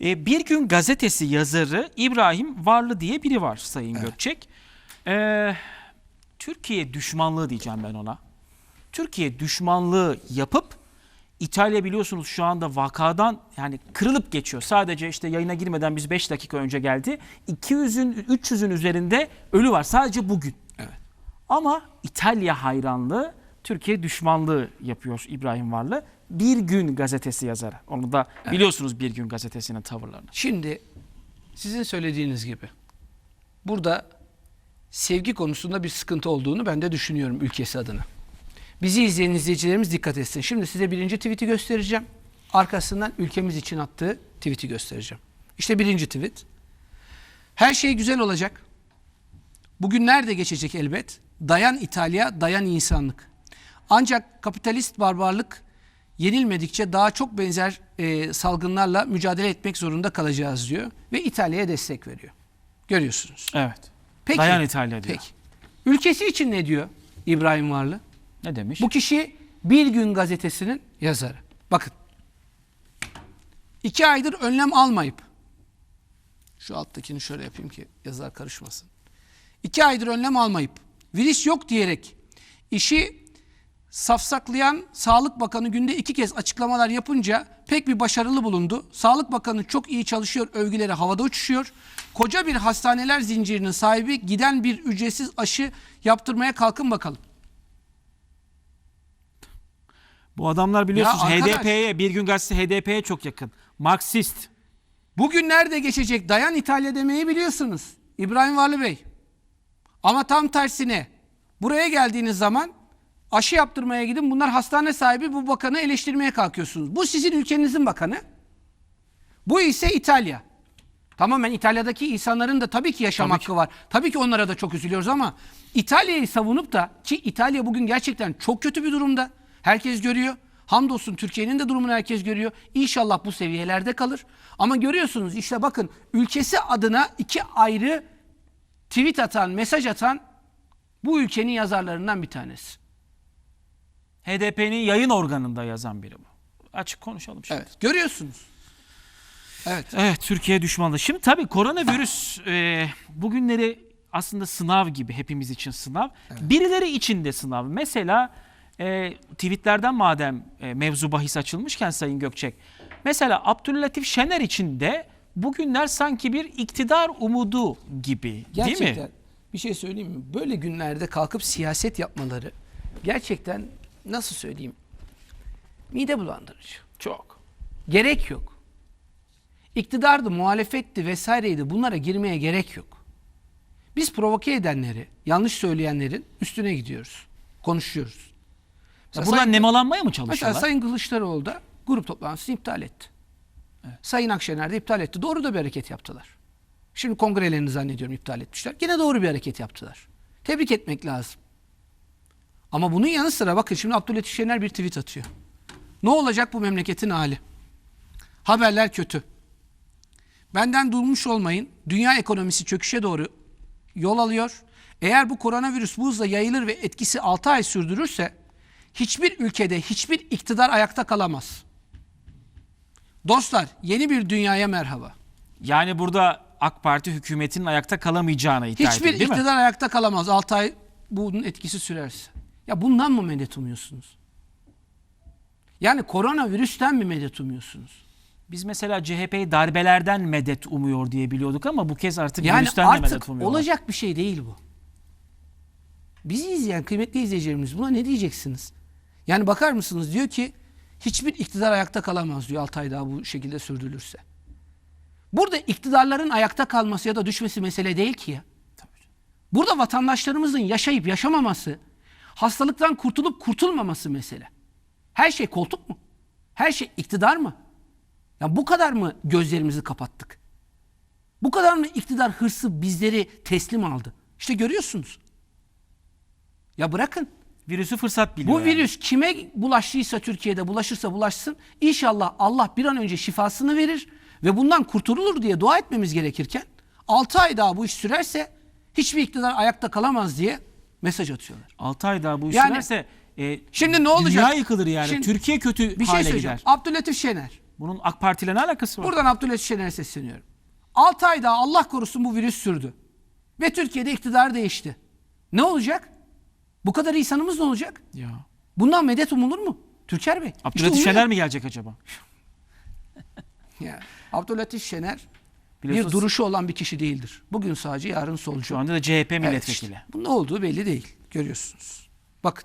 E, bir gün gazetesi yazarı İbrahim Varlı diye biri var Sayın Gökçek. E, Türkiye düşmanlığı diyeceğim ben ona. Türkiye düşmanlığı yapıp İtalya biliyorsunuz şu anda vakadan yani kırılıp geçiyor. Sadece işte yayına girmeden biz 5 dakika önce geldi. 200'ün 300'ün üzerinde ölü var sadece bugün. Evet. Ama İtalya hayranlığı Türkiye düşmanlığı yapıyor İbrahim Varlı. Bir gün gazetesi yazarı. Onu da biliyorsunuz bir gün gazetesinin tavırlarını. Şimdi sizin söylediğiniz gibi burada sevgi konusunda bir sıkıntı olduğunu ben de düşünüyorum ülkesi adına. Bizi izleyen izleyicilerimiz dikkat etsin. Şimdi size birinci tweet'i göstereceğim. Arkasından ülkemiz için attığı tweet'i göstereceğim. İşte birinci tweet. Her şey güzel olacak. Bugünler de geçecek elbet. Dayan İtalya, dayan insanlık. Ancak kapitalist barbarlık yenilmedikçe daha çok benzer e, salgınlarla mücadele etmek zorunda kalacağız diyor. Ve İtalya'ya destek veriyor. Görüyorsunuz. Evet. Peki, Dayan İtalya diyor. Peki. Ülkesi için ne diyor İbrahim Varlı? Ne demiş? Bu kişi Bir Gün gazetesinin yazarı. Bakın. İki aydır önlem almayıp şu alttakini şöyle yapayım ki yazar karışmasın. İki aydır önlem almayıp virüs yok diyerek işi safsaklayan Sağlık Bakanı günde iki kez açıklamalar yapınca pek bir başarılı bulundu. Sağlık Bakanı çok iyi çalışıyor, övgüleri havada uçuşuyor. Koca bir hastaneler zincirinin sahibi giden bir ücretsiz aşı yaptırmaya kalkın bakalım. Bu adamlar biliyorsunuz Ya arkadaş- HDP'ye bir gün gazetesi HDP'ye çok yakın. Marksist. Bugün nerede geçecek? Dayan İtalya demeyi biliyorsunuz. İbrahim Varlı Bey. Ama tam tersine buraya geldiğiniz zaman aşı yaptırmaya gidin. Bunlar hastane sahibi bu bakanı eleştirmeye kalkıyorsunuz. Bu sizin ülkenizin bakanı. Bu ise İtalya. Tamamen İtalya'daki insanların da tabii ki yaşam Tabii hakkı var. Tabii ki onlara da çok üzülüyoruz ama İtalya'yı savunup da ki İtalya bugün gerçekten çok kötü bir durumda. Herkes görüyor. Hamdolsun Türkiye'nin de durumunu herkes görüyor. İnşallah bu seviyelerde kalır. Ama görüyorsunuz işte bakın ülkesi adına iki ayrı tweet atan, mesaj atan bu ülkenin yazarlarından bir tanesi. HDP'nin yayın organında yazan biri bu. Açık konuşalım şimdi. Evet. Görüyorsunuz. Evet. Evet Türkiye düşmanlığı. Şimdi tabii koronavirüs e, bugünleri aslında sınav gibi hepimiz için sınav. Birileri için de sınav. Mesela e, tweetlerden madem e, mevzu bahis açılmışken Sayın Gökçek. Mesela Abdüllatif Şener için de bugünler sanki bir iktidar umudu gibi Gerçekten değil mi? bir şey söyleyeyim mi? Böyle günlerde kalkıp siyaset yapmaları gerçekten nasıl söyleyeyim? Mide bulandırıcı. Çok. Gerek yok. İktidardı, muhalefetti vesaireydi bunlara girmeye gerek yok. Biz provoke edenleri, yanlış söyleyenlerin üstüne gidiyoruz. Konuşuyoruz. Mesela buradan Sayın- nemalanmaya mı Mesela çalışıyorlar? Sayın Kılıçdaroğlu da grup toplantısını iptal etti. Sayın Akşener de iptal etti. Doğru da bir hareket yaptılar. Şimdi kongrelerini zannediyorum iptal etmişler. Yine doğru bir hareket yaptılar. Tebrik etmek lazım. Ama bunun yanı sıra bakın şimdi Abdülhatif Şener bir tweet atıyor. Ne olacak bu memleketin hali? Haberler kötü. Benden durmuş olmayın. Dünya ekonomisi çöküşe doğru yol alıyor. Eğer bu koronavirüs bu hızla yayılır ve etkisi 6 ay sürdürürse hiçbir ülkede hiçbir iktidar ayakta kalamaz. Dostlar yeni bir dünyaya merhaba. Yani burada AK Parti hükümetinin ayakta kalamayacağına iddia Hiçbir ediyor değil mi? iktidar ayakta kalamaz 6 ay bunun etkisi sürerse. Ya bundan mı medet umuyorsunuz? Yani koronavirüsten mi medet umuyorsunuz? Biz mesela CHP'yi darbelerden medet umuyor diye biliyorduk ama bu kez artık Yani virüsten de medet artık umuyorlar. olacak bir şey değil bu. Bizi izleyen kıymetli izleyicilerimiz buna ne diyeceksiniz? Yani bakar mısınız diyor ki hiçbir iktidar ayakta kalamaz diyor 6 ay daha bu şekilde sürdürülürse. Burada iktidarların ayakta kalması ya da düşmesi mesele değil ki ya. Burada vatandaşlarımızın yaşayıp yaşamaması, hastalıktan kurtulup kurtulmaması mesele. Her şey koltuk mu? Her şey iktidar mı? Ya bu kadar mı gözlerimizi kapattık? Bu kadar mı iktidar hırsı bizleri teslim aldı? İşte görüyorsunuz. Ya bırakın. Virüsü fırsat biliyor. Bu yani. virüs kime bulaştıysa Türkiye'de bulaşırsa bulaşsın. İnşallah Allah bir an önce şifasını verir ve bundan kurtulur diye dua etmemiz gerekirken 6 ay daha bu iş sürerse hiçbir iktidar ayakta kalamaz diye mesaj atıyorlar. 6 ay daha bu Yani- sürerse e, Şimdi ne olacak? Dünya yıkılır yani. Şimdi Türkiye kötü Bir şey hale gider. Abdülhatif Şener Bunun AK Parti ile ne alakası var? Buradan Abdülhamit Şener'e sesleniyorum. 6 ay daha Allah korusun bu virüs sürdü. Ve Türkiye'de iktidar değişti. Ne olacak? Bu kadar insanımız ne olacak? Ya. Bundan medet umulur mu? Türker Bey. Abdülhatif İşte. Şener mi gelecek acaba? Ya, Abdülhatif Şener Biliyorsunuz- bir duruşu olan bir kişi değildir. Bugün sağcı, yarın solcu. Şu anda da CHP Evet milletvekili. işte. Bunun ne olduğu belli değil. Görüyorsunuz. Bakın.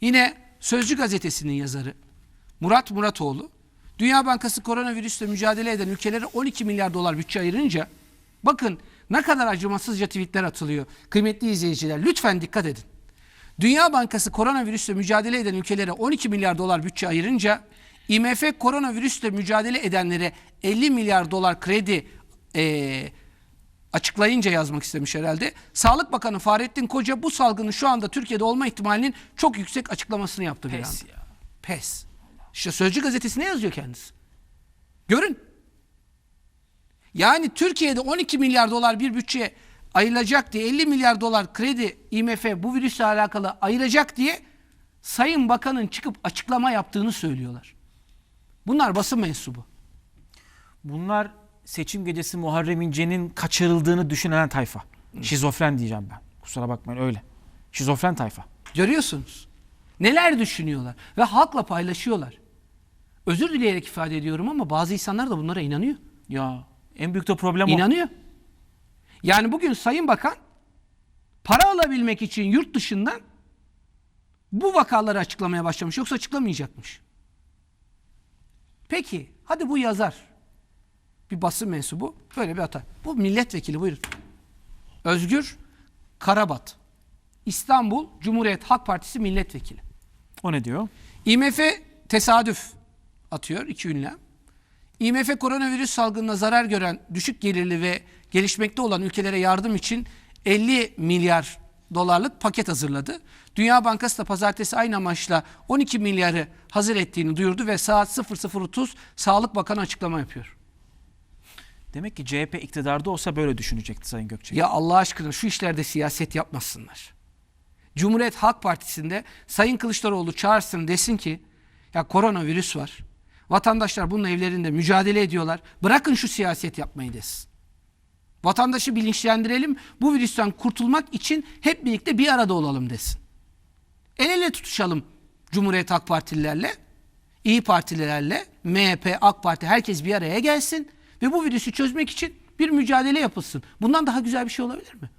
Yine Sözcü gazetesinin yazarı Murat Muratoğlu Dünya Bankası koronavirüsle mücadele eden ülkelere 12 milyar dolar bütçe ayırınca bakın ne kadar acımasızca tweetler atılıyor. Kıymetli izleyiciler lütfen dikkat edin. Dünya Bankası koronavirüsle mücadele eden ülkelere 12 milyar dolar bütçe ayırınca IMF koronavirüsle mücadele edenlere 50 milyar dolar kredi eee, açıklayınca yazmak istemiş herhalde. Sağlık Bakanı Fahrettin Koca bu salgının şu anda Türkiye'de olma ihtimalinin çok yüksek açıklamasını yaptı bir Pes anda. ya. Pes. İşte Sözcü gazetesine yazıyor kendisi. Görün. Yani Türkiye'de 12 milyar dolar bir bütçe ayrılacak diye 50 milyar dolar kredi IMF bu virüsle alakalı ayıracak diye Sayın Bakan'ın çıkıp açıklama yaptığını söylüyorlar. Bunlar basın mensubu. Bunlar seçim gecesi Muharrem İnce'nin kaçırıldığını düşünen tayfa. Şizofren diyeceğim ben. Kusura bakmayın öyle. Şizofren tayfa. Görüyorsunuz. Neler düşünüyorlar ve halkla paylaşıyorlar. Özür dileyerek ifade ediyorum ama bazı insanlar da bunlara inanıyor. Ya en büyük de problem o. İnanıyor. Yani bugün Sayın Bakan para alabilmek için yurt dışından bu vakaları açıklamaya başlamış. Yoksa açıklamayacakmış. Peki hadi bu yazar. Bir basın mensubu böyle bir hata. Bu milletvekili buyurun. Özgür Karabat. İstanbul Cumhuriyet Halk Partisi milletvekili. O ne diyor? IMF tesadüf atıyor iki ünlem. IMF koronavirüs salgınına zarar gören düşük gelirli ve gelişmekte olan ülkelere yardım için 50 milyar dolarlık paket hazırladı. Dünya Bankası da pazartesi aynı amaçla 12 milyarı hazır ettiğini duyurdu ve saat 00.30 Sağlık Bakanı açıklama yapıyor. Demek ki CHP iktidarda olsa böyle düşünecekti Sayın Gökçek. Ya Allah aşkına şu işlerde siyaset yapmasınlar. Cumhuriyet Halk Partisi'nde Sayın Kılıçdaroğlu çağırsın desin ki ya koronavirüs var. Vatandaşlar bunun evlerinde mücadele ediyorlar. Bırakın şu siyaset yapmayı desin. Vatandaşı bilinçlendirelim. Bu virüsten kurtulmak için hep birlikte bir arada olalım desin. El ele tutuşalım Cumhuriyet Halk Partililerle, İyi Partililerle, MHP, AK Parti herkes bir araya gelsin ve bu virüsü çözmek için bir mücadele yapılsın. Bundan daha güzel bir şey olabilir mi?